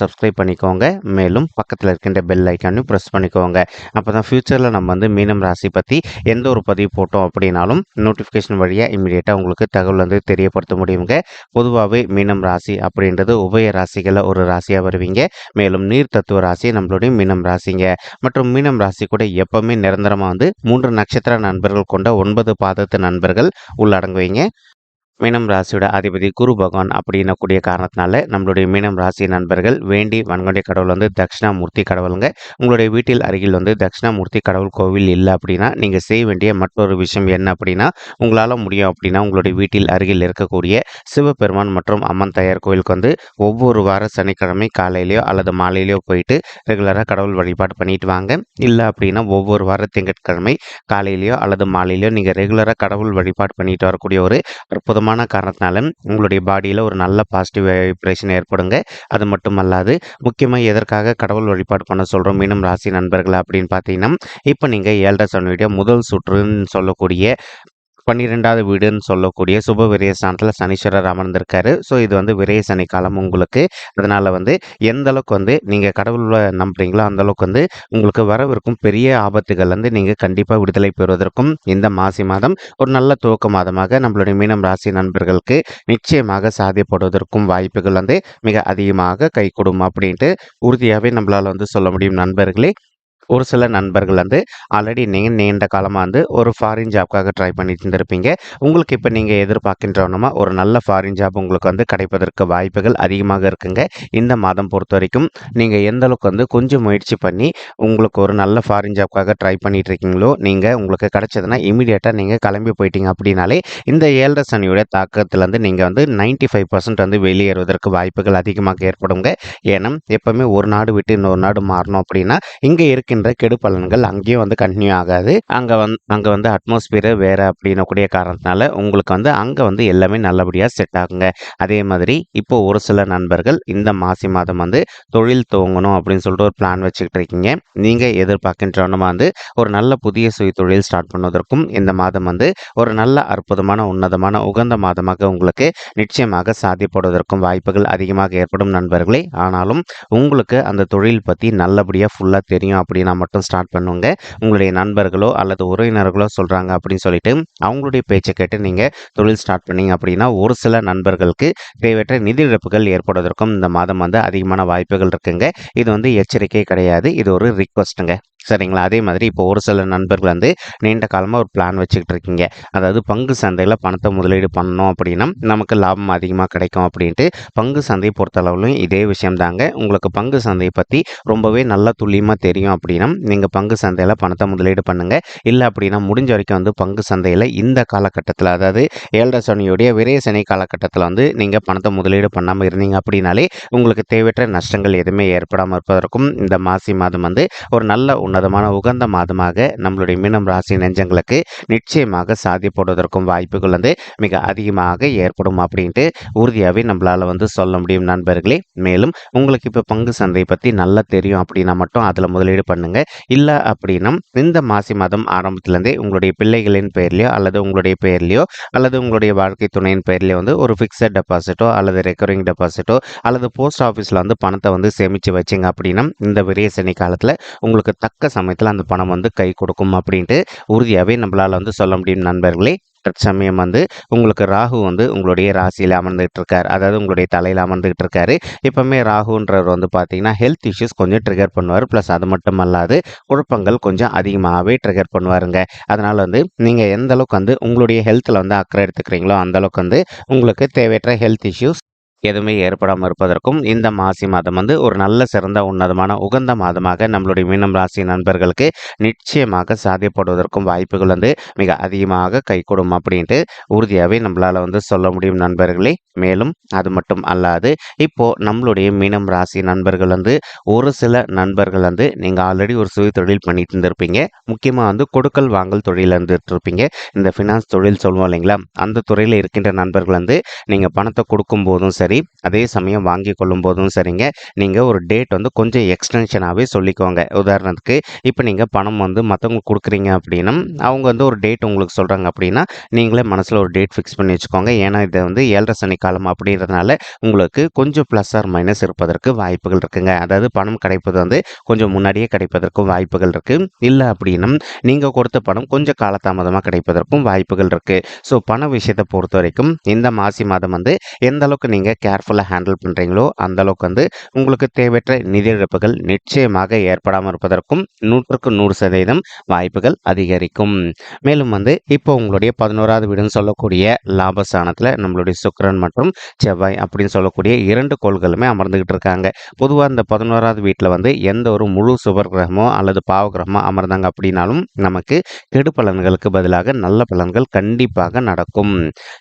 Subscribe பண்ணிக்கோங்க. மேலும் பக்கத்தில் இருக்கின்ற பெல் ஐக்கானையும் ப்ரெஸ் பண்ணிக்கோங்க. அப்போ தான் ஃப்யூச்சரில் நம்ம வந்து மீனம் ராசி பற்றி எந்த ஒரு பதிவு போட்டோம் அப்படின்னாலும் நோட்டிஃபிகேஷன் வழியாக இமீடியட்டாக உங்களுக்கு தகவல் வந்து தெரியப்படுத்த முடியுங்க. பொதுவாகவே மீனம் ராசி அப்படின்றது உபய ராசிகளில் ஒரு ராசியாக வருவீங்க. மேலும் நீர் தத்துவ ராசி நம்மளுடைய மீனம் ராசிங்க. மற்றும் மீனம் ராசி கூட எப்பவுமே நிரந்தரமாக வந்து மூன்று நட்சத்திர நண்பர்கள் கொண்ட ஒன்பது பாதத்து நண்பர்கள் உள்ளடங்குவீங்க. மீனம் ராசியோட அதிபதி குரு பகவான் அப்படின்னக்கூடிய காரணத்தினால நம்மளுடைய மீனம் ராசி நண்பர்கள் வேண்டி வன்கொண்டை கடவுள் வந்து தட்சிணாமூர்த்தி கடவுளுங்க. உங்களுடைய வீட்டில் அருகில் வந்து தட்சிணாமூர்த்தி கடவுள் கோவில் இல்லை அப்படின்னா நீங்கள் செய்ய வேண்டிய மற்றொரு விஷயம் என்ன அப்படின்னா உங்களால் முடியும் அப்படின்னா உங்களுடைய வீட்டில் அருகில் இருக்கக்கூடிய சிவபெருமான் மற்றும் அம்மன் தயார் கோவிலுக்கு வந்து ஒவ்வொரு வார சனிக்கிழமை காலையிலையோ அல்லது மாலையிலையோ போயிட்டு ரெகுலராக கடவுள் வழிபாடு பண்ணிட்டு வாங்க. இல்லை அப்படின்னா ஒவ்வொரு வார திங்கட்கிழமை காலையிலையோ அல்லது மாலையிலையோ நீங்கள் ரெகுலராக கடவுள் வழிபாடு பண்ணிட்டு வரக்கூடிய ஒரு அற்புதமான காரணத்தினால உங்களுடைய பாடியில் ஒரு நல்ல பாசிட்டிவ் வைப்ரேஷன் ஏற்படுங்க. அது மட்டும் அல்லாது முக்கியமாக எதற்காக கடவுள் வழிபாடு பண்ண சொல்கிறோம் மீனம் ராசி நண்பர்கள் அப்படின்னு பார்த்தீங்கன்னா இப்போ நீங்கள் ஏழரை சனியுடைய முதல் சுற்றுன்னு சொல்லக்கூடிய பன்னிரெண்டாவது வீடுன்னு சொல்லக்கூடிய சுப விரைய ஸ்தானத்தில் சனீஸ்வரர் அமர்ந்திருக்காரு. ஸோ இது வந்து விரய சனி காலம் உங்களுக்கு. அதனால் வந்து எந்த அளவுக்கு வந்து நீங்கள் கடவுளை நம்புறீங்களோ அந்த அளவுக்கு வந்து உங்களுக்கு வரவிருக்கும் பெரிய ஆபத்துகள் வந்து நீங்கள் கண்டிப்பாக விடுதலை பெறுவதற்கும் இந்த மாசி மாதம் ஒரு நல்ல துவக்க மாதமாக நம்மளுடைய மீனம் ராசி நண்பர்களுக்கு நிச்சயமாக சாதியப்படுவதற்கும் வாய்ப்புகள் வந்து மிக அதிகமாக கை கொடுக்கும் அப்படின்ட்டு உறுதியாகவே நம்மளால் வந்து சொல்ல முடியும் நண்பர்களே. ஒரு சில நண்பர்கள் வந்து ஆல்ரெடி நீங்கள் நீண்ட காலமாக வந்து ஒரு ஃபாரின் ஜாப்க்காக ட்ரை பண்ணிட்டு இருந்திருப்பீங்க. உங்களுக்கு இப்போ நீங்கள் எதிர்பார்க்கின்றவனமா ஒரு நல்ல ஃபாரின் ஜாப் உங்களுக்கு வந்து கிடைப்பதற்கு வாய்ப்புகள் அதிகமாக இருக்குங்க. இந்த மாதம் பொறுத்த வரைக்கும் நீங்கள் எந்த அளவுக்கு வந்து கொஞ்சம் முயற்சி பண்ணி உங்களுக்கு ஒரு நல்ல ஃபாரின் ஜாப்க்காக ட்ரை பண்ணிட்டு இருக்கீங்களோ நீங்கள் உங்களுக்கு கிடைச்சதுன்னா இமீடியட்டாக நீங்கள் கிளம்பி போயிட்டீங்க அப்படின்னாலே இந்த ஏழரை சனியுடைய தாக்கத்துலேருந்து நீங்கள் வந்து நைன்டி ஃபைவ் பர்சன்ட் வந்து வெளியேறுவதற்கு வாய்ப்புகள் அதிகமாக ஏற்படுங்க. ஏன்னா எப்போவுமே ஒரு நாடு விட்டு இன்னொரு நாடு மாறணும் அப்படின்னா இங்கே இருக்கின்ற கெடு பலன்கள் அங்கேயும் வந்து கண்டினியூ ஆகாது. அங்கே வந்து அங்கே வந்து அட்மாஸ்பியர் வேறு அப்படின்னக்கூடிய காரணத்தினால உங்களுக்கு வந்து அங்கே வந்து எல்லாமே நல்லபடியாக செட் ஆகுங்க. அதே மாதிரி இப்போ ஒரு சில நண்பர்கள் இந்த மாசி மாதம் வந்து தொழில் துவங்கணும் அப்படின்னு சொல்லிட்டு ஒரு பிளான் வச்சுக்கிட்டு இருக்கீங்க. நீங்கள் எதிர்பார்க்கின்றவனமா வந்து ஒரு நல்ல புதிய சுய தொழில் ஸ்டார்ட் பண்ணுவதற்கும் இந்த மாதம் வந்து ஒரு நல்ல அற்புதமான உன்னதமான உகந்த மாதமாக உங்களுக்கு நிச்சயமாக சாத்தியப்படுவதற்கும் வாய்ப்புகள் அதிகமாக ஏற்படும் நண்பர்களே. ஆனாலும் உங்களுக்கு அந்த தொழில் பற்றி நல்லபடியாக ஃபுல்லாக தெரியும் அப்படின்னு மட்டும் ஸ்டார்ட் பண்ணுங்க. உங்களுடைய நண்பர்களோ அல்லது உறவினர்களோ சொல்கிறாங்க அப்படின்னு சொல்லிட்டு அவங்களுடைய பேச்சை கேட்டு நீங்கள் தொழில் ஸ்டார்ட் பண்ணீங்க அப்படின்னா ஒரு சில நண்பர்களுக்கு தேவையற்ற நிதி இழப்புகள் ஏற்படுவதற்கும் இந்த மாதம் வந்து அதிகமான வாய்ப்புகள் இருக்குங்க. இது வந்து எச்சரிக்கை கிடையாது. இது ஒரு ரிக்வஸ்ட்டுங்க சரிங்களா? அதே மாதிரி இப்போ ஒரு சில நண்பர்கள் வந்து நீண்ட காலமாக ஒரு பிளான் வச்சுக்கிட்டு இருக்கீங்க அதாவது பங்கு சந்தையில் பணத்தை முதலீடு பண்ணோம் அப்படின்னா நமக்கு லாபம் அதிகமாக கிடைக்கும் அப்படின்ட்டு பங்கு சந்தையை பொறுத்தளவுலையும் இதே விஷயம் தாங்க உங்களுக்கு பங்கு சந்தையை பற்றி ரொம்பவே நல்லா துல்லியமாக தெரியும் அப்படின்னா நீங்கள் பங்கு சந்தையில் பணத்தை முதலீடு பண்ணுங்கள் இல்லை அப்படின்னா முடிஞ்ச வரைக்கும் வந்து பங்கு சந்தையில் இந்த காலகட்டத்தில் அதாவது ஏழரை சனியுடைய விரைய சனி காலகட்டத்தில் வந்து நீங்கள் பணத்தை முதலீடு பண்ணாமல் இருந்தீங்க அப்படின்னாலே உங்களுக்கு தேவையற்ற நஷ்டங்கள் எதுவுமே ஏற்படாமல் இருப்பதற்கும் இந்த மாசி மாதம் வந்து ஒரு நல்ல உன்னதமான உகந்த மாதமாக நம்மளுடைய மீனம் ராசி நெஞ்சங்களுக்கு நிச்சயமாக சாதிப்படுவதற்கும் வாய்ப்புகள் வந்து மிக அதிகமாக ஏற்படும் அப்படின்ட்டு உறுதியாகவே நம்மளால் வந்து சொல்ல முடியும் நண்பர்களே. மேலும் உங்களுக்கு இப்போ பங்கு சந்தை பற்றி நல்லா தெரியும் அப்படின்னா மட்டும் அதில் முதலீடு பண்ணுங்க. இல்லை அப்படின்னா இந்த மாசி மாதம் ஆரம்பத்துலேருந்தே உங்களுடைய பிள்ளைகளின் பெயர்லையோ அல்லது உங்களுடைய பெயர்லையோ அல்லது உங்களுடைய வாழ்க்கை துணையின் பெயர்லையோ வந்து ஒரு ஃபிக்ஸட் டெபாசிட்டோ அல்லது ரெக்கரிங் டெபாசிட்டோ அல்லது போஸ்ட் ஆஃபீஸில் வந்து பணத்தை வந்து சேமித்து வச்சிங்க அப்படின்னா இந்த விரைய சனி காலத்தில் உங்களுக்கு தக்க சமயத்தில் அந்த பணம் வந்து கை கொடுக்கும் அப்படின்ட்டு உறுதியாகவே நம்மளால் வந்து சொல்ல முடியும் நண்பர்களே. தற்சமயம் வந்து உங்களுக்கு ராகு வந்து உங்களுடைய ராசியில் அமர்ந்துகிட்டு இருக்கார். அதாவது உங்களுடைய தலையில் அமர்ந்துகிட்டு இருக்காரு. எப்பவுமே ராகுன்றவர் வந்து பார்த்தீங்கன்னா ஹெல்த் இஷ்யூஸ் கொஞ்சம் ட்ரிகர் பண்ணுவார். ப்ளஸ் அது மட்டும் அல்லாது குழப்பங்கள் கொஞ்சம் அதிகமாகவே ட்ரிகர் பண்ணுவாருங்க. அதனால் வந்து நீங்கள் எந்த அளவுக்கு வந்து உங்களுடைய ஹெல்த்தில் வந்து அக்கறை எடுத்துக்கிறீங்களோ அந்த அளவுக்கு வந்து உங்களுக்கு தேவையற்ற ஹெல்த் இஷ்யூஸ் எதுவுமே ஏற்படாமல் இருப்பதற்கும் இந்த மாசி மாதம் வந்து ஒரு நல்ல சிறந்த உன்னதமான உகந்த மாதமாக நம்மளுடைய மீனம் ராசி நண்பர்களுக்கு நிச்சயமாக சாத்தியப்படுவதற்கும் வாய்ப்புகள் வந்து மிக அதிகமாக கைகூடும் அப்படின்ட்டு உறுதியாகவே நம்மளால் வந்து சொல்ல முடியும் நண்பர்களே. மேலும் அது மட்டும் அல்லாது இப்போது நம்மளுடைய மீனம் ராசி நண்பர்கள் வந்து ஒரு சில நண்பர்கள் வந்து நீங்கள் ஆல்ரெடி ஒரு சுய தொழில் பண்ணிட்டு இருந்திருப்பீங்க. முக்கியமாக வந்து கொடுக்கல் வாங்கல் தொழில் இருந்துட்டு இருப்பீங்க. இந்த ஃபினான்ஸ் தொழில் சொல்லுவோம் இல்லைங்களா? அந்த துறையில் இருக்கின்ற நண்பர்கள் வந்து நீங்கள் பணத்தை கொடுக்கும் போதும் சரி அதே சமயம் வாங்கி கொள்ளும் போதும் சரிங்க. நீங்கள் ஒரு டேட் வந்து கொஞ்சம் எக்ஸ்டென்ஷனாகவே சொல்லிக்கோங்க. உதாரணத்துக்கு இப்போ நீங்கள் பணம் வந்து மற்றவங்களுக்கு கொடுக்குறீங்க அப்படின்னா அவங்க வந்து ஒரு டேட் உங்களுக்கு சொல்கிறாங்க அப்படின்னா நீங்களே மனசில் ஒரு டேட் ஃபிக்ஸ் பண்ணி வச்சுக்கோங்க. ஏன்னா இதை வந்து ஏழரை சனி காலம் அப்படின்றதுனால உங்களுக்கு கொஞ்சம் ப்ளஸ் ஆர் மைனஸ் இருப்பதற்கு வாய்ப்புகள் இருக்குங்க. அதாவது பணம் கிடைப்பது வந்து கொஞ்சம் முன்னாடியே கிடைப்பதற்கும் வாய்ப்புகள் இருக்குது இல்லை அப்படின்னா நீங்கள் கொடுத்த பணம் கொஞ்சம் காலதாமதமாக கிடைப்பதற்கும் வாய்ப்புகள் இருக்குது ஸோ பண விஷயத்தை பொறுத்த வரைக்கும் இந்த மாசி மாதம் வந்து எந்த அளவுக்கு நீங்கள் கேர்ஃபுல்லாக ஹேண்டில் பண்ணுறீங்களோ அந்த அளவுக்கு வந்து உங்களுக்கு தேவையற்ற நிதி இழப்புகள் நிச்சயமாக ஏற்படாமல் இருப்பதற்கும் நூற்றுக்கு நூறு சதவீதம் வாய்ப்புகள் அதிகரிக்கும். மேலும் வந்து இப்போ உங்களுடைய பதினோராவது வீடுன்னு சொல்லக்கூடிய லாபஸ்தானத்தில் நம்மளுடைய சுக்கரன் மற்றும் செவ்வாய் அப்படின்னு சொல்லக்கூடிய இரண்டு கோள்களுமே அமர்ந்துகிட்டு இருக்காங்க. பொதுவாக இந்த பதினோராவது வீட்டில் வந்து எந்த ஒரு முழு சுபர் கிரகமோ அல்லது பாவ கிரகமோ அமர்ந்தாங்க அப்படின்னாலும் நமக்கு கெடு பலன்களுக்கு பதிலாக நல்ல பலன்கள் கண்டிப்பாக நடக்கும்.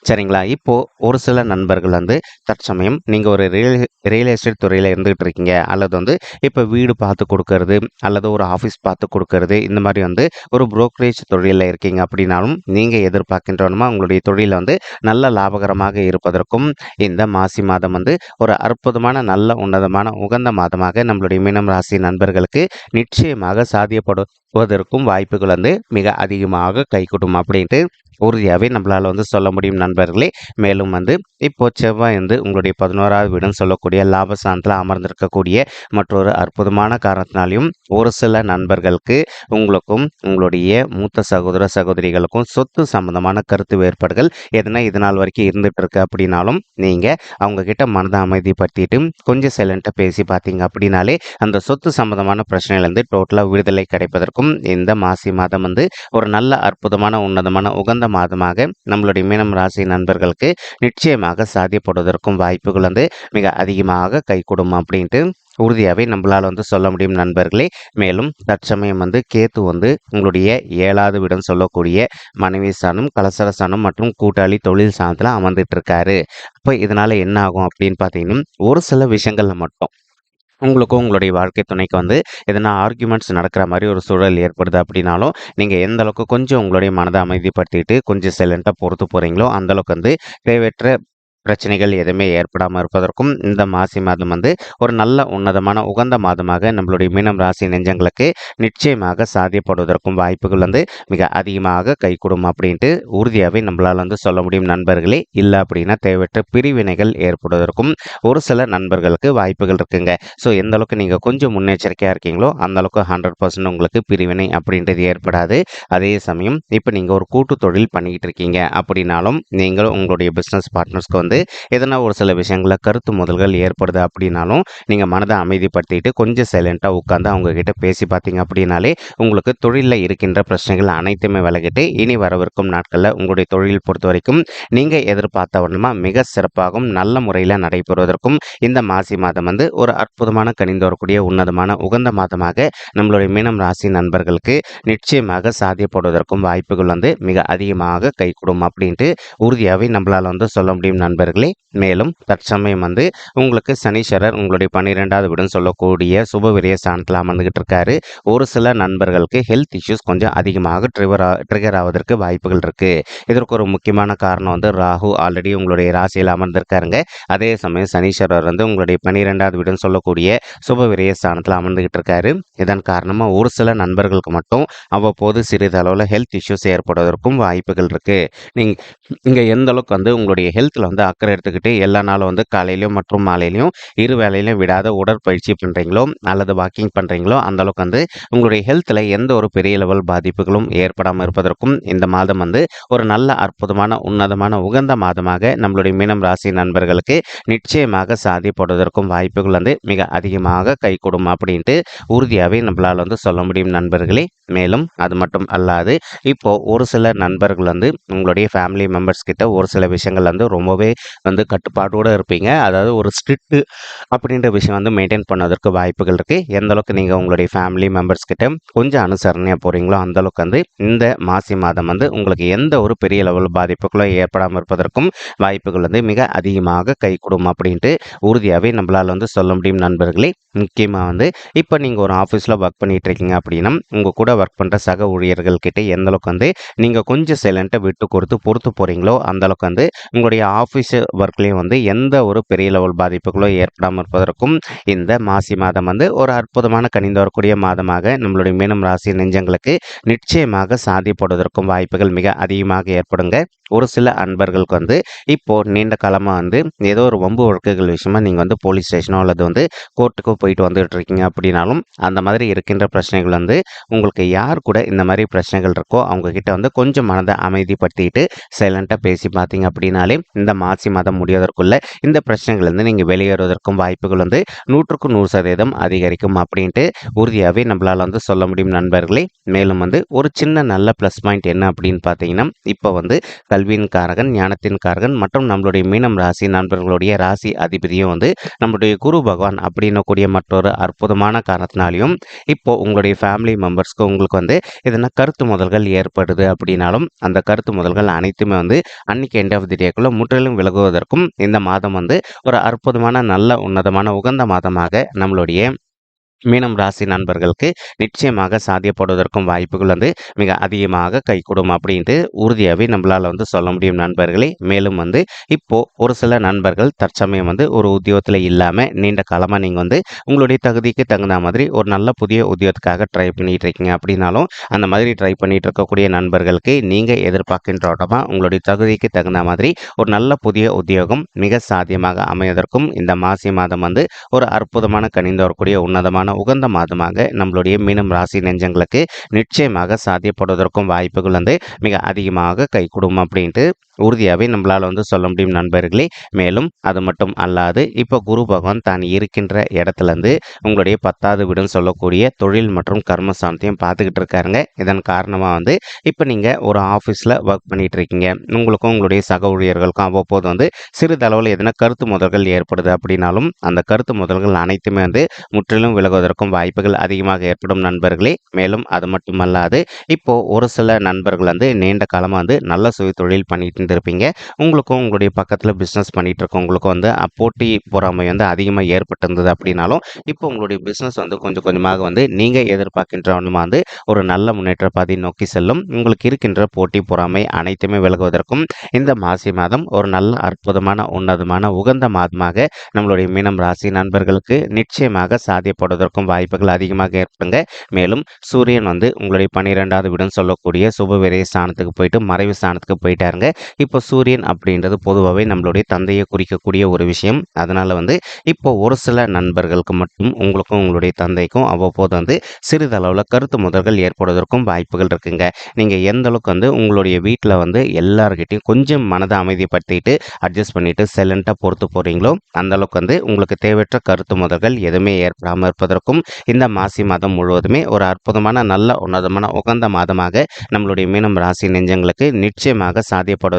சரிங்களா? இப்போ ஒரு சில நண்பர்கள் வந்து தற்சமயம் நீங்கள் ஒரு ரியல் ரியல் எஸ்டேட் துறையில் இருந்துகிட்டு இருக்கீங்க அல்லது வந்து இப்போ வீடு பார்த்து கொடுக்கறது அல்லது ஒரு ஆஃபீஸ் பார்த்து கொடுக்கறது இந்த மாதிரி வந்து ஒரு புரோக்கரேஜ் தொழிலில் இருக்கீங்க அப்படின்னாலும் நீங்கள் எதிர்பார்க்கின்றவனுமா உங்களுடைய தொழிலில் வந்து நல்ல லாபகரமாக இருப்பதற்கும் இந்த மாசி மாதம் வந்து ஒரு அற்புதமான நல்ல உன்னதமான உகந்த மாதமாக நம்மளுடைய மீனம் ராசி நண்பர்களுக்கு நிச்சயமாக சாதியப்படுவதற்கும் வாய்ப்புகள் வந்து மிக அதிகமாக கைகூடும் அப்படின்ட்டு உறுதியாகவே நம்மளால் வந்து சொல்ல முடியும் நண்பர்களே. மேலும் வந்து இப்போ செவ்வாய் வந்து உங்களுடைய பதினோராவது வீடுன்னு சொல்லக்கூடிய லாபஸ்தானத்தில் அமர்ந்திருக்கக்கூடிய மற்றொரு அற்புதமான காரணத்தினாலையும் ஒரு சில நண்பர்களுக்கு உங்களுக்கும் உங்களுடைய மூத்த சகோதர சகோதரிகளுக்கும் சொத்து சம்பந்தமான கருத்து வேறுபாடுகள் எதனா இது நாள் வரைக்கும் இருந்துட்டு இருக்கு அப்படின்னாலும் நீங்கள் அவங்கக்கிட்ட மனத மனதை அமைதிப்படுத்திட்டு கொஞ்சம் சைலண்ட்டாக பேசி பார்த்தீங்க அப்படின்னாலே அந்த சொத்து சம்பந்தமான பிரச்சனையிலேருந்து டோட்டலாக விடுதலை கிடைப்பதற்கும் இந்த மாசி மாதம் வந்து ஒரு நல்ல அற்புதமான உன்னதமான உகந்த மாதமாக நம்மளுடைய மீனம் ராசி நண்பர்களுக்கு நிச்சயமாக சாத்தியப்படுவதற்கும் வாய்ப்புகள் வந்து மிக அதிகமாக கைகூடும் அப்படின்ட்டு உறுதியாகவே நம்மளால் வந்து சொல்ல முடியும் நண்பர்களே. மேலும் தற்சமயம் வந்து கேத்து வந்து உங்களுடைய ஏழாவது விடம் சொல்லக்கூடிய மனைவி சாணம் கலசர சாணம் மற்றும் கூட்டாளி தொழில் சாணத்தில் அமர்ந்துட்டு இருக்காரு. அப்போ இதனால் என்ன ஆகும் அப்படின்னு பார்த்தீங்கன்னா ஒரு சில விஷயங்களில் மட்டும் உங்களுக்கும் உங்களுடைய வாழ்க்கை துணைக்கு வந்து எதனா ஆர்குமெண்ட்ஸ் நடக்கிற மாதிரி ஒரு சூழல் ஏற்படுது அப்படின்னாலும் நீங்கள் எந்த அளவுக்கு கொஞ்சம் உங்களுடைய மனதை அமைதிப்படுத்திட்டு கொஞ்சம் சைலண்ட்டாக பொறுத்து போகிறீங்களோ அந்தளவுக்கு வந்து தேவையற்ற பிரச்சனைகள் எதுவுமே ஏற்படாமல் இருப்பதற்கும் இந்த மாசி மாதம் வந்து ஒரு நல்ல உன்னதமான உகந்த மாதமாக நம்மளுடைய மீனம் ராசி நெஞ்சங்களுக்கு நிச்சயமாக சாத்தியப்படுவதற்கும் வாய்ப்புகள் வந்து மிக அதிகமாக கைகூடும் அப்படின்ட்டு உறுதியாகவே நம்மளால் வந்து சொல்ல முடியும் நண்பர்களே. இல்லை அப்படின்னா தேவையற்ற பிரிவினைகள் ஏற்படுவதற்கும் ஒரு சில நண்பர்களுக்கு வாய்ப்புகள் இருக்குங்க. ஸோ எந்த அளவுக்கு நீங்கள் கொஞ்சம் முன்னெச்சரிக்கையாக இருக்கீங்களோ அந்த அளவுக்கு ஹண்ட்ரட் பர்சன்ட் உங்களுக்கு பிரிவினை அப்படின்றது ஏற்படாது. அதே சமயம் இப்போ நீங்கள் ஒரு கூட்டு தொழில் பண்ணிக்கிட்டு இருக்கீங்க அப்படின்னாலும் நீங்கள் உங்களுடைய பிஸ்னஸ் பார்ட்னர்ஸ்க்கு வந்து எதனா ஒரு சில விஷயங்களில் கருத்து முதல்கள் ஏற்படுது அப்படின்னாலும் நீங்கள் மனதை அமைதிப்படுத்திட்டு கொஞ்சம் சைலண்ட்டாக உட்காந்து அவங்க கிட்ட பேசி பார்த்தீங்க அப்படின்னாலே உங்களுக்கு தொழிலில் இருக்கின்ற பிரச்சனைகள் அனைத்துமே விலகிட்டு இனி வரவிருக்கும் நாட்களில் உங்களுடைய தொழில் பொறுத்த வரைக்கும் நீங்கள் எதிர்பார்த்த வண்ணமாக மிக சிறப்பாகவும் நல்ல முறையில் நடைபெறுவதற்கும் இந்த மாசி மாதம் வந்து ஒரு அற்புதமான கணிந்து வரக்கூடிய உன்னதமான உகந்த மாதமாக நம்மளுடைய மீனம் ராசி நண்பர்களுக்கு நிச்சயமாக சாத்தியப்படுவதற்கும் வாய்ப்புகள் வந்து மிக அதிகமாக கைகூடும் அப்படின்ட்டு உறுதியாகவே நம்மளால் வந்து சொல்ல முடியும் நண்பர்களே மேலும் தற்சமயம் வந்து உங்களுக்கு சனீஸ்வரர் உங்களுடைய பன்னிரெண்டாவது வீடுன்னு சொல்லக்கூடிய சுப ஸ்தானத்தில் அமர்ந்துகிட்டு இருக்காரு. ஒரு சில நண்பர்களுக்கு ஹெல்த் இஷ்யூஸ் கொஞ்சம் அதிகமாக ட்ரிவர் ட்ரிகர் ஆவதற்கு வாய்ப்புகள் இருக்கு. இதற்கு ஒரு முக்கியமான காரணம் வந்து ராகு ஆல்ரெடி உங்களுடைய ராசியில் அமர்ந்திருக்காருங்க. அதே சமயம் சனீஸ்வரர் வந்து உங்களுடைய பன்னிரெண்டாவது வீடுன்னு சொல்லக்கூடிய சுப விரய ஸ்தானத்தில் அமர்ந்துகிட்டு இருக்காரு. இதன் காரணமாக ஒரு சில நண்பர்களுக்கு மட்டும் அவ்வப்போது சிறிதளவில் ஹெல்த் இஷ்யூஸ் ஏற்படுவதற்கும் வாய்ப்புகள் இருக்கு. நீங்கள் இங்கே எந்த அளவுக்கு வந்து உங்களுடைய ஹெல்த்தில் வந்து அக்கறை எடுத்துக்கிட்டு எல்லா நாளும் வந்து காலையிலையும் மற்றும் மாலையிலையும் இரு வேலையிலையும் விடாத உடற்பயிற்சி பண்ணுறீங்களோ அல்லது வாக்கிங் பண்ணுறீங்களோ அந்தளவுக்கு வந்து உங்களுடைய ஹெல்த்தில் எந்த ஒரு பெரிய லெவல் பாதிப்புகளும் ஏற்படாமல் இருப்பதற்கும் இந்த மாதம் வந்து ஒரு நல்ல அற்புதமான உன்னதமான உகந்த மாதமாக நம்மளுடைய மீனம் ராசி நண்பர்களுக்கு நிச்சயமாக சாதிப்படுவதற்கும் வாய்ப்புகள் வந்து மிக அதிகமாக கைகூடும் அப்படின்ட்டு உறுதியாகவே நம்மளால் வந்து சொல்ல முடியும் நண்பர்களே. மேலும் அது மட்டும் அல்லாது இப்போது ஒரு சில நண்பர்கள் வந்து உங்களுடைய ஃபேமிலி மெம்பர்ஸ் கிட்ட ஒரு சில விஷயங்கள் வந்து ரொம்பவே வந்து கட்டுப்பாட்டோடு இருப்பீங்க. அதாவது ஒரு ஸ்ட்ரிக்ட்டு அப்படின்ற விஷயம் வந்து மெயின்டைன் பண்ணதற்கு வாய்ப்புகள் இருக்குது எந்த அளவுக்கு நீங்கள் உங்களுடைய ஃபேமிலி மெம்பர்ஸ் கிட்ட கொஞ்சம் அனுசரணையாக போகிறீங்களோ அந்தளவுக்கு வந்து இந்த மாசி மாதம் வந்து உங்களுக்கு எந்த ஒரு பெரிய லெவல் பாதிப்புகளோ ஏற்படாமல் இருப்பதற்கும் வாய்ப்புகள் வந்து மிக அதிகமாக கைகூடும் அப்படின்ட்டு உறுதியாகவே நம்மளால் வந்து சொல்ல முடியும் நண்பர்களே. முக்கியமாக வந்து இப்போ நீங்கள் ஒரு ஆஃபீஸில் ஒர்க் பண்ணிகிட்ருக்கீங்க இருக்கீங்க அப்படின்னா உங்கள் கூட ஒர்க் பண்ணுற சக ஊழியர்கள் எந்தளவுக்கு வந்து நீங்கள் கொஞ்சம் சைலண்ட்டை விட்டு கொடுத்து பொறுத்து போகிறீங்களோ அந்தளவுக்கு வந்து உங்களுடைய ஆஃபீஸ் ஒர்க்லேயும் வந்து எந்த ஒரு பெரிய லெவல் பாதிப்புகளோ ஏற்படாமல் இருப்பதற்கும் இந்த மாசி மாதம் வந்து ஒரு அற்புதமான கணிந்து வரக்கூடிய மாதமாக நம்மளுடைய மீனம் ராசி நெஞ்சங்களுக்கு நிச்சயமாக சாதிப்படுவதற்கும் வாய்ப்புகள் மிக அதிகமாக ஏற்படுங்க. ஒரு சில அன்பர்களுக்கு வந்து இப்போது நீண்ட காலமாக வந்து ஏதோ ஒரு வம்பு வழக்குகள் விஷயமா நீங்கள் வந்து போலீஸ் ஸ்டேஷனோ அல்லது வந்து கோர்ட்டுக்கோ போயிட்டு வந்துட்டு இருக்கீங்க அப்படின்னாலும் அந்த மாதிரி இருக்கின்ற பிரச்சனைகள் வந்து உங்களுக்கு யார் கூட இந்த மாதிரி பிரச்சனைகள் இருக்கோ அவங்கக்கிட்ட வந்து கொஞ்சம் மனதை அமைதிப்படுத்திட்டு சைலண்ட்டாக பேசி பார்த்தீங்க அப்படின்னாலே இந்த மாசி மாதம் முடிவதற்குள்ள இந்த பிரச்சனைகள்லேருந்து நீங்கள் வெளியேறுவதற்கும் வாய்ப்புகள் வந்து நூற்றுக்கு நூறு சதவீதம் அதிகரிக்கும் அப்படின்ட்டு உறுதியாகவே நம்மளால் வந்து சொல்ல முடியும் நண்பர்களே. மேலும் வந்து ஒரு சின்ன நல்ல ப்ளஸ் பாயிண்ட் என்ன அப்படின்னு பார்த்தீங்கன்னா இப்போ வந்து கல்வியின் காரகன் ஞானத்தின் காரகன் மற்றும் நம்மளுடைய மீனம் ராசி நண்பர்களுடைய ராசி அதிபதியும் வந்து நம்மளுடைய குரு பகவான் அப்படின்னக்கூடிய மற்றொரு அற்புதமான காரணத்தினாலையும் இப்போ உங்களுடைய ஃபேமிலி மெம்பர்ஸ்க்கு உங்களுக்கு வந்து எதனா கருத்து முதல்கள் ஏற்படுது அப்படின்னாலும் அந்த கருத்து முதல்கள் அனைத்துமே வந்து அன்னைக்கு எண்ட் ஆஃப் தி டேக்குள்ள முற்றிலும் விலகுவதற்கும் இந்த மாதம் வந்து ஒரு அற்புதமான நல்ல உன்னதமான உகந்த மாதமாக நம்மளுடைய மீனம் ராசி நண்பர்களுக்கு நிச்சயமாக சாத்தியப்படுவதற்கும் வாய்ப்புகள் வந்து மிக அதிகமாக கைகூடும் அப்படின்ட்டு உறுதியாகவே நம்மளால் வந்து சொல்ல முடியும் நண்பர்களே. மேலும் வந்து இப்போது ஒரு சில நண்பர்கள் தற்சமயம் வந்து ஒரு உத்தியோகத்தில் இல்லாமல் நீண்ட காலமாக நீங்கள் வந்து உங்களுடைய தகுதிக்கு தகுந்த மாதிரி ஒரு நல்ல புதிய உத்தியோகத்துக்காக ட்ரை பண்ணிகிட்டு இருக்கீங்க அப்படின்னாலும் அந்த மாதிரி ட்ரை பண்ணிகிட்டு இருக்கக்கூடிய நண்பர்களுக்கு நீங்கள் எதிர்பார்க்கின்றோடமா உங்களுடைய தகுதிக்கு தகுந்த மாதிரி ஒரு நல்ல புதிய உத்தியோகம் மிக சாத்தியமாக அமைவதற்கும் இந்த மாசி மாதம் வந்து ஒரு அற்புதமான கணிந்து வரக்கூடிய உன்னதமான உகந்த மாதமாக நம்மளுடைய மீனம் ராசி நெஞ்சங்களுக்கு நிச்சயமாக சாத்தியப்படுவதற்கும் வாய்ப்புகள் வந்து மிக அதிகமாக கைகூடும் அப்படின்ட்டு உறுதியாகவே நம்மளால் வந்து சொல்ல முடியும் நண்பர்களே. மேலும் அது மட்டும் அல்லாது இப்போ குரு பகவான் தான் இருக்கின்ற இடத்துலேருந்து உங்களுடைய பத்தாவது வீடுன்னு சொல்லக்கூடிய தொழில் மற்றும் கர்மஸ்தானத்தையும் பார்த்துக்கிட்டு இருக்காருங்க. இதன் காரணமாக வந்து இப்போ நீங்கள் ஒரு ஆஃபீஸில் ஒர்க் பண்ணிகிட்டு இருக்கீங்க உங்களுக்கும் உங்களுடைய சக ஊழியர்களுக்கும் அவ்வப்போது வந்து சிறிதளவில் எதனா கருத்து முதல்கள் ஏற்படுது அப்படின்னாலும் அந்த கருத்து முதல்கள் அனைத்துமே வந்து முற்றிலும் விலகுவதற்கும் வாய்ப்புகள் அதிகமாக ஏற்படும் நண்பர்களே. மேலும் அது மட்டுமல்லாது இப்போது ஒரு சில நண்பர்கள் வந்து நீண்ட காலமாக வந்து நல்ல சுய தொழில் பண்ணிட்டு இருந்திருப்பீங்க. உங்களுக்கும் உங்களுடைய பக்கத்தில் பிஸ்னஸ் பண்ணிகிட்டு இருக்கவங்களுக்கும் வந்து போட்டி பொறாமை வந்து அதிகமாக ஏற்பட்டிருந்தது அப்படின்னாலும் இப்போ உங்களுடைய பிஸ்னஸ் வந்து கொஞ்சம் கொஞ்சமாக வந்து நீங்கள் எதிர்பார்க்கின்ற ஒன்றுமா வந்து ஒரு நல்ல முன்னேற்ற பாதை நோக்கி செல்லும். உங்களுக்கு இருக்கின்ற போட்டி பொறாமை அனைத்துமே விலகுவதற்கும் இந்த மாசி மாதம் ஒரு நல்ல அற்புதமான உன்னதமான உகந்த மாதமாக நம்மளுடைய மீனம் ராசி நண்பர்களுக்கு நிச்சயமாக சாத்தியப்படுவதற்கும் வாய்ப்புகள் அதிகமாக ஏற்படுங்க. மேலும் சூரியன் வந்து உங்களுடைய பன்னிரெண்டாவது வீடுன்னு சொல்லக்கூடிய சுப விரைய ஸ்தானத்துக்கு போயிட்டு மறைவு ஸ்தானத்துக்கு போயிட்டாருங்க. இப்போ சூரியன் அப்படின்றது பொதுவாகவே நம்மளுடைய தந்தையை குறிக்கக்கூடிய ஒரு விஷயம். அதனால் வந்து இப்போ ஒரு சில நண்பர்களுக்கு மட்டும் உங்களுக்கும் உங்களுடைய தந்தைக்கும் அவ்வப்போது வந்து சிறிதளவில் கருத்து முதல்கள் ஏற்படுவதற்கும் வாய்ப்புகள் இருக்குங்க. நீங்கள் எந்த அளவுக்கு வந்து உங்களுடைய வீட்டில் வந்து எல்லாருக்கிட்டையும் கொஞ்சம் மனதை அமைதிப்படுத்திட்டு அட்ஜஸ்ட் பண்ணிவிட்டு சைலண்ட்டாக பொறுத்து போகிறீங்களோ அந்தளவுக்கு வந்து உங்களுக்கு தேவையற்ற கருத்து முதல்கள் எதுவுமே ஏற்படாமல் இருப்பதற்கும் இந்த மாசி மாதம் முழுவதுமே ஒரு அற்புதமான நல்ல உன்னதமான உகந்த மாதமாக நம்மளுடைய மீனம் ராசி நெஞ்சங்களுக்கு நிச்சயமாக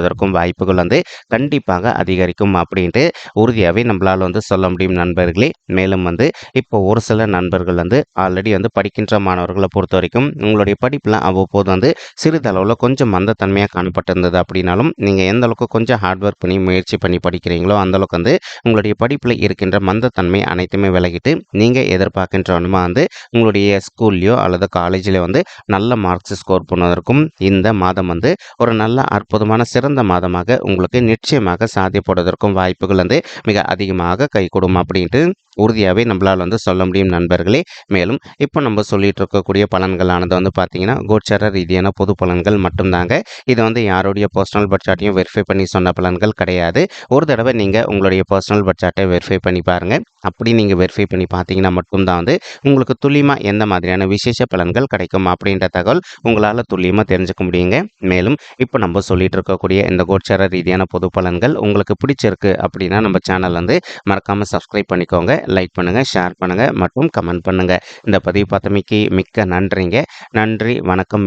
சாத்தியப்படுவதற்கும் வாய்ப்புகள் வந்து கண்டிப்பாக அதிகரிக்கும் அப்படின்ட்டு உறுதியாகவே நம்மளால் வந்து சொல்ல முடியும் நண்பர்களே. மேலும் வந்து இப்போ ஒரு சில நண்பர்கள் வந்து ஆல்ரெடி வந்து படிக்கின்ற மாணவர்களை பொறுத்த வரைக்கும் உங்களுடைய படிப்பில் அவ்வப்போது வந்து சிறிதளவில் கொஞ்சம் மந்தத்தன்மையாக காணப்பட்டிருந்தது அப்படின்னாலும் நீங்கள் எந்த அளவுக்கு கொஞ்சம் ஹார்ட் ஒர்க் பண்ணி முயற்சி பண்ணி படிக்கிறீங்களோ அந்தளவுக்கு வந்து உங்களுடைய படிப்பில் இருக்கின்ற மந்தத்தன்மை அனைத்துமே விலகிட்டு நீங்கள் எதிர்பார்க்கின்ற ஒன்றுமா வந்து உங்களுடைய ஸ்கூல்லையோ அல்லது காலேஜ்லேயோ வந்து நல்ல மார்க்ஸ் ஸ்கோர் பண்ணுவதற்கும் இந்த மாதம் வந்து ஒரு நல்ல அற்புதமான சிறந்த மாதமாக உங்களுக்கு நிச்சயமாக சாத்தியப்படுவதற்கும் வாய்ப்புகள் வந்து மிக அதிகமாக கைகூடும் அப்படின்ட்டு உறுதியாகவே நம்மளால் வந்து சொல்ல முடியும் நண்பர்களே. மேலும் இப்போ நம்ம சொல்லிட்டு இருக்கக்கூடிய பலன்களானது வந்து பார்த்தீங்கன்னா கோச்சார ரீதியான பொது பலன்கள் மட்டும்தாங்க. இது வந்து யாருடைய பர்சனல் பட்ஜெட்டையும் வெரிஃபை பண்ணி சொன்ன பலன்கள் கிடையாது. ஒரு தடவை நீங்கள் உங்களுடைய பர்சனல் பட்ஜெட்டை வெரிஃபை பண்ணி பாருங்கள் அப்படி நீங்கள் வெரிஃபை பண்ணி பார்த்தீங்கன்னா மட்டும்தான் வந்து உங்களுக்கு துல்லியமாக எந்த மாதிரியான விசேஷ பலன்கள் கிடைக்கும் அப்படின்ற தகவல் உங்களால் துல்லியமாக தெரிஞ்சுக்க முடியுங்க. மேலும் இப்போ நம்ம சொல்லிட்டு இருக்கக்கூடிய இந்த கோச்சார ரீதியான பொது பலன்கள் உங்களுக்கு பிடிச்சிருக்கு அப்படின்னா நம்ம சேனல் வந்து மறக்காமல் சப்ஸ்கிரைப் பண்ணிக்கோங்க. லைக் பண்ணுங்கள் ஷேர் பண்ணுங்கள் மற்றும் கமெண்ட் பண்ணுங்கள் இந்த பதிவு பார்த்தமைக்கு மிக்க நன்றிங்க. நன்றி வணக்கம்.